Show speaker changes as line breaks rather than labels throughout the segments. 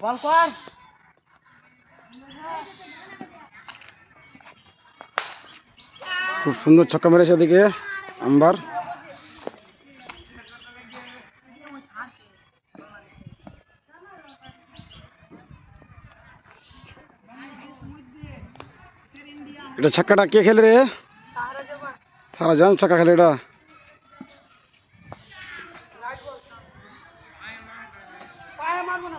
বল কর
খুব সুন্দর ছক্কা মেরেছে ওদিকে আম্বার এটা ছক্কাটা কে খেলে রে সারা জান ছক্কা খেলে এটা
পায়ে মারবো না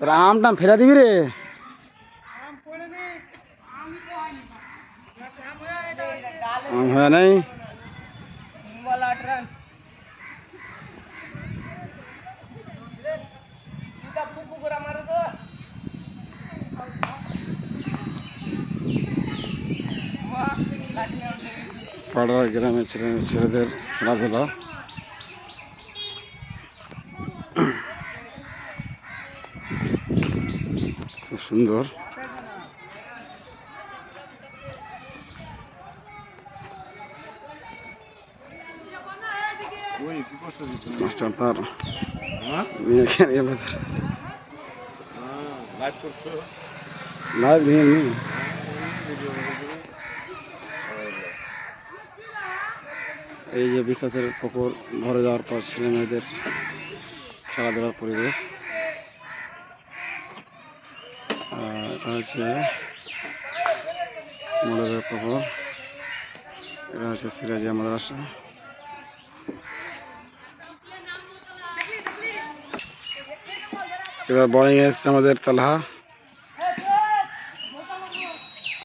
রাম টাম ফেরা দিবি রে? আম হয় নাই? পাড়ার গ্রামের ছেলে ছেলেদের খেলাধুলা। খুব সুন্দর মাস্টার তার লাইভ নিয়ে নিয়ে এই যে বিশ্বাসের পুকুর ভরে যাওয়ার পর ছেলে মেয়েদের খেলাধুলার পরিবেশ আর এটা হচ্ছে মোড়ের পুকুর এটা হচ্ছে সিরাজিয়া মাদ্রাসা। এবার বয়ে এসছে আমাদের তালহা।